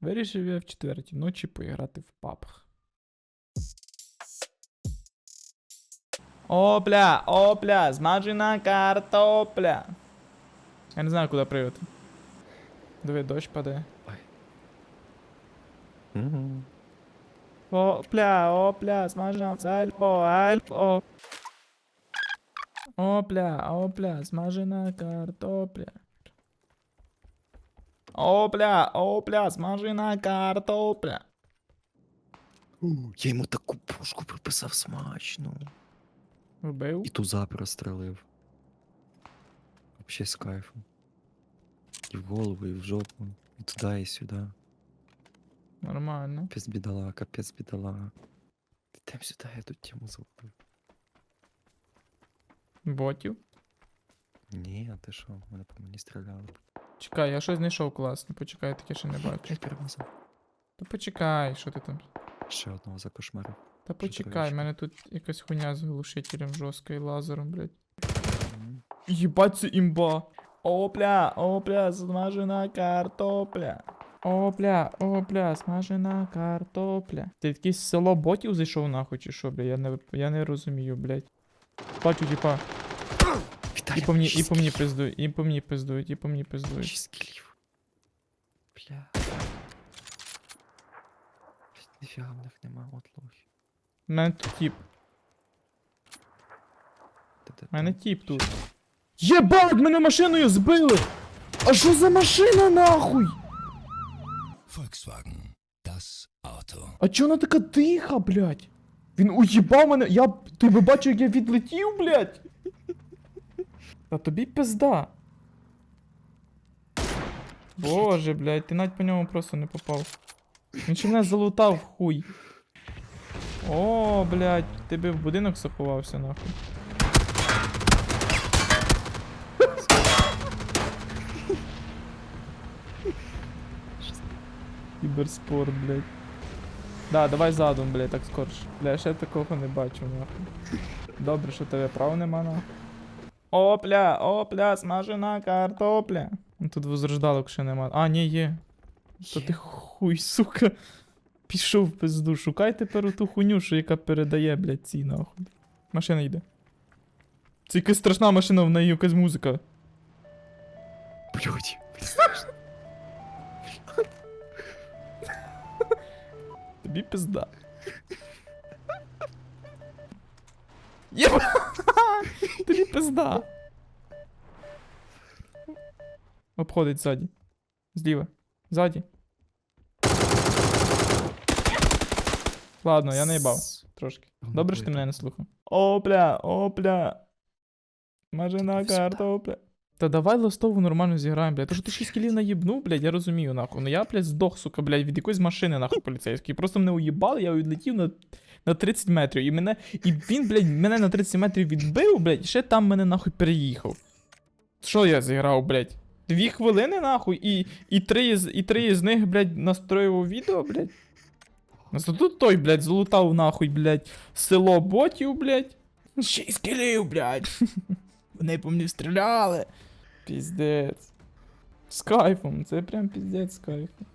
Вирішив я в четвертій ночі поіграти в пабг. Опля, опля, смажена картопля. Я не знаю, куди пригати. Диви, дощ падає. Мгм. Опля, опля, смажена альпо, альпо. Опля, опля, смажена картопля. Опля, опля, смажена картопля. У, Я йому таку пушку приписав смачну. Вбив? І туза прострелив. Вообще з кайфом. І в голову, і в жопу, і туди, і сюди. Нормально. Капець бідола, капець бідола. Йдем сюди, я тут тему зловив. Ботів. Ні, а ти що? Мене по мені стріляли. Чекай, я щось знайшов класно. Почекай, таке ще не бачу. Блять, перемазав. Та почекай, що ти там. Ще одного закошмарив. Та Що почекай, в мене тут якась хуйня з глушителем жорстка і лазером, блядь. Єбать, це імба. Опля, опля, смажена картопля. Опля, опля, смажена картопля. Ти якесь село ботів зайшов нахуй чи що, бля? Я не, я не розумію, блядь. Бачу, типа, і Віталій, по і шість по кілів. пиздують, і по мені пиздують, і по пиздують. Шість. Бля. Ніфіга в них нема, от лохи. У мене тут тіп, у мене тіп тут. Єбать, мене машиною збили! А що за машина нахуй? Volkswagen. Das Auto. А чо вона така тиха, блядь? Він уїбав мене. Я. Ти би бачив, як я відлетів, блядь? Та тобі пизда. Боже, блядь, ти навіть по ньому просто не попав. Він ще мене залутав, хуй. О, блядь, ти би в будинок заховався, нахуй. Кіберспорт, блядь. Да, давай задом, блядь, так скорше. Бля, я ще такого не бачу, нахуй. Добре, що тебе прав нема, нахуй. Опля, опля, смажена картопля. Ну, Тут возрождалок ще нема. А, ні, є. То ти хуй, сука. Пішов в пизду. Шукай тепер ту хуйню, що яка передає, блядь, ці нахуй. Машина йде. Це якась страшна машина, в неї якась музика. Блять. Тобі пизда. Єба! Тобі пизда. Обходить ззаді. Зліва. Ззаді. Ладно, я не їбав. Трошки. Добре, що ти мене не слухав. Опля, опля. Карта, картопля. Та давай листову нормально зіграємо, блядь. То що ти 6 кілів наїбнув, блядь, я розумію, нахуй. Ну я, блядь, здох, сука, блядь, від якоїсь машини, нахуй, поліцейської. Просто мене уїбали, я відлетів на, на 30 метрів. І мене. І він, блядь, мене на 30 метрів відбив, блядь, і ще там мене нахуй переїхав. Що я зіграв, блядь? Дві хвилини, нахуй, і, і, три, з- і три з них, блядь, настроював відео, блядь. Ну то тут той, блядь, залутав нахуй, блядь, село ботів, блядь. Шість кілів, блядь. Вони по мені стріляли. Піздець. З кайфом, це прям піздець з кайфом.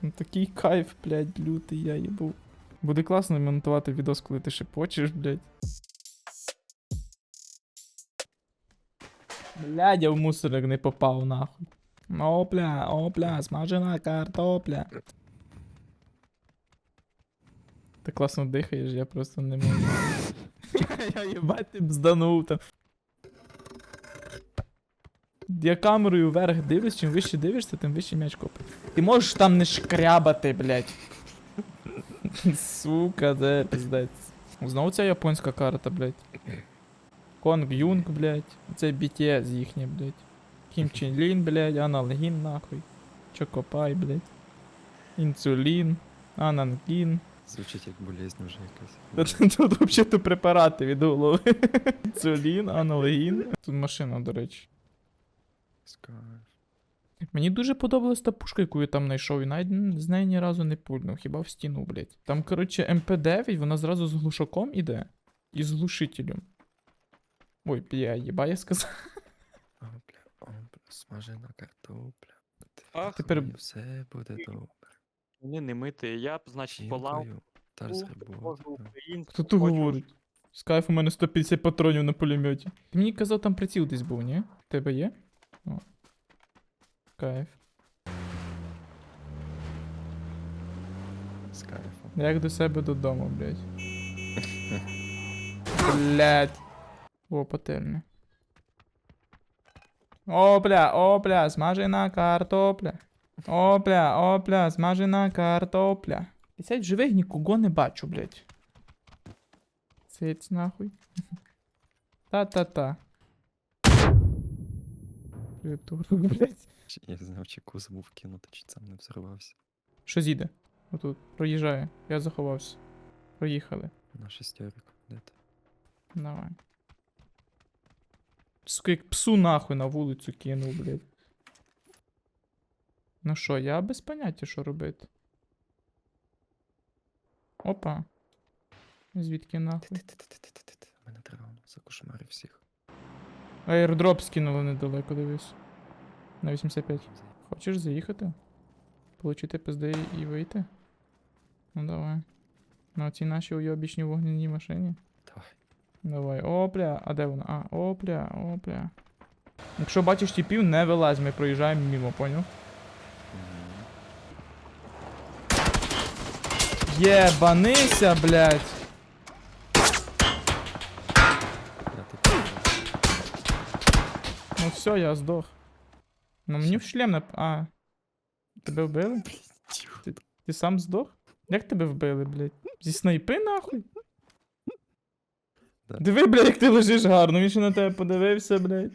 Там такий кайф, блядь, лютий я їбу. Буде класно монтувати відос, коли ти шепочеш, блядь. Блядь, я в мусорок не попав, нахуй. Опля, опля, смажена картопля. Ти класно дихаєш, я просто не можу. я їбать ти бзданув там. Я камерою вверх дивлюсь, чим вище дивишся, тим вище м'яч копить. Ти можеш там не шкрябати, блядь. Сука, де пиздець. Знову ця японська карта, блядь. Конг Юнг, блядь. Це BTS їхнє, блядь. Кім Чен Лін, блядь, аналгін нахуй. Чокопай, блядь. Інсулін, анангін. Звучить як болезнь вже якась. Тут, тут взагалі препарати від голови. Інсулін, аналгін. Тут машина, до речі. Скайф. Мені дуже подобалась та пушка, яку я там знайшов, і навіть з неї ні разу не пульнув, хіба в стіну, блядь. Там, коротше, МП9, вона зразу з глушаком іде. І з глушителем. Ой, бля, їба, я сказав. О, бля, о, бля, смажена картопля. Ах, Тепер- все буде добре. Вони не мити. Я б, значить, полав та українську. Хто тут говорить? З кайфу у мене 150 патронів на пулеметі. Ти мені казав, там приціл десь був, ні? Тебе є? О. Кайф. З кайфом. Як до себе додому, блядь. Блядь. О, пательня. Опля, опля, смажена картопля. Опля, опля, смажена картопля. Десять живих нікого не бачу, блядь. Циць нахуй. Та-та-та. Притурок, блядь. Чи- Я не знав, чи яку забув кинути, чи сам не взорвався. Що зійде? Отут. Проїжджає. Я заховався. Проїхали. На шестерик. Де ти? Давай. Сука, як псу нахуй на вулицю кинув, блядь. Ну що, я без поняття, що робити. Опа. Звідки нахуй? Ти-ти-ти-ти-ти-ти. Мене травма закошмарив всіх. Аердроп скинули недалеко, дивись. На 85. Хочеш заїхати? Получити пизди і вийти? Ну давай. На цій нашій уйобічній вогняній машині. Давай. Давай, опля, а де вона? А, опля, опля. Якщо бачиш тіпів, не вилазь, ми проїжджаємо мимо, поняв? Єбанися, блядь! Я тут. Ну все, я здох. Ну мені в шлем нап... А. Тебе вбили? Ти, ти сам здох? Як тебе вбили, блядь? Зі снайпи нахуй? Диви, блядь, як ти лежиш гарно, він ще на тебе подивився, блядь.